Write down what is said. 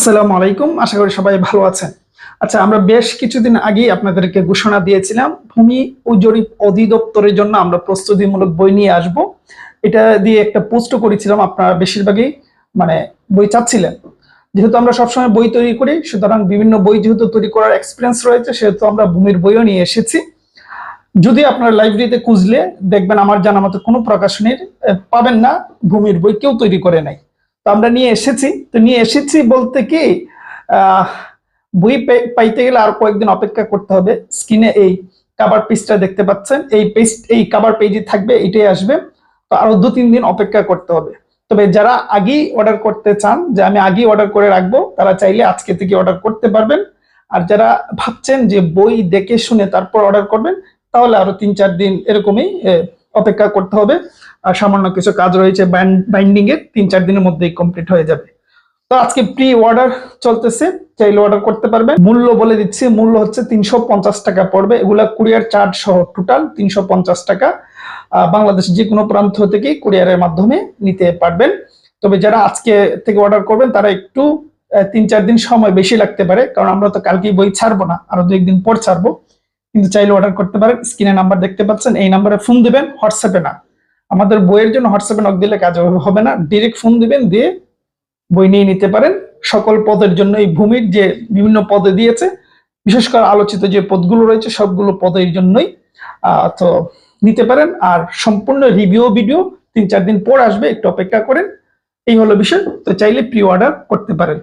আসসালামু আলাইকুম, আশা করি সবাই ভালো আছেন। আচ্ছা আমরা বেশ কিছুদিন আগেই আপনাদেরকে ঘোষণা দিয়েছিলাম, ভূমি ও জরিপ অধিদপ্তরের জন্য আমরা প্রস্তুতিমূলক বই নিয়ে আসব। এটা দিয়ে একটা পোস্ট করেছিলাম, আপনারা বেশিরভাগই মানে বই চাচ্ছিলেন। যেহেতু আমরা সবসময় বই তৈরি করি, সুতরাং বিভিন্ন বই যেহেতু তৈরি করার এক্সপিরিয়েন্স রয়েছে, সেহেতু আমরা ভূমির বইও নিয়ে এসেছি। যদি আপনারা লাইব্রেরিতে খুঁজলে দেখবেন, আমার জানা মতো কোনো প্রকাশনীর পাবেন না, ভূমির বই কেউ তৈরি করে নাই। তো আমরা নিয়ে এসেছি। তো নিয়ে এসেছি বলতে কি বই পাইতে গেলে আর কয়েকদিন অপেক্ষা করতে হবে। স্ক্রিনে এই কাবার পেজটা দেখতে পাচ্ছেন। এই পেজ এই কাভার পেজে থাকবে, এটাই আসবে। তো আরও দু, তিন দিন অপেক্ষা করতে হবে। তবে যারা আগেই অর্ডার করতে চান, যে আমি আগেই অর্ডার করে রাখব, তারা চাইলে আজকে থেকে অর্ডার করতে পারবেন। আর যারা ভাবছেন যে বই দেখে শুনে তারপর অর্ডার করবেন, তাহলে আরও তিন, চার দিন এরকমই অপেক্ষা করতে হবে। আর সামান্য কিছু কাজ রয়েছে বাইন্ডিং এর তিন চার দিনের মধ্যেই কমপ্লিট হয়ে যাবে। তো আজকে প্রি অর্ডার চলতেছে, চাইলে অর্ডার করতে পারবেন। মূল্য বলে দিচ্ছি, মূল্য হচ্ছে তিনশো পঞ্চাশ টাকা পড়বে। এগুলা কুরিয়ার চার্জ সহ টোটাল তিনশো পঞ্চাশ টাকা। বাংলাদেশের যে কোনো প্রান্ত থেকে কুরিয়ারের মাধ্যমে নিতে পারবেন। তবে যারা আজকে থেকে অর্ডার করবেন, তারা একটু তিন চার দিন সময় বেশি লাগতে পারে। কারণ আমরা তো কালকেই বই ছাড়বো না, আরও দু একদিন পর ছাড়বো। কিন্তু চাইলে অর্ডার করতে পারেন। স্ক্রিনে নাম্বার দেখতে পাচ্ছেন, এই নাম্বারে ফোন দিবেন হোয়াটসঅ্যাপে না। আমাদের বইয়ের জন্য হোয়াটসঅ্যাপে নক দিলে কাজ হবে- না। ডিরেক্ট ফোন দিবেন, দিয়ে বই নিয়ে নিতে পারেন। সকল পদের জন্য এই ভূমির যে বিভিন্ন পদে দিয়েছে, বিশেষ করে আলোচিত যে পদগুলো রয়েছে, সবগুলো পদের জন্যই তো নিতে পারেন। আর সম্পূর্ণ রিভিউ ভিডিও তিন চার দিন পর আসবে, একটু অপেক্ষা করেন। এই হলো বিষয়। তো চাইলে প্রি অর্ডার করতে পারেন।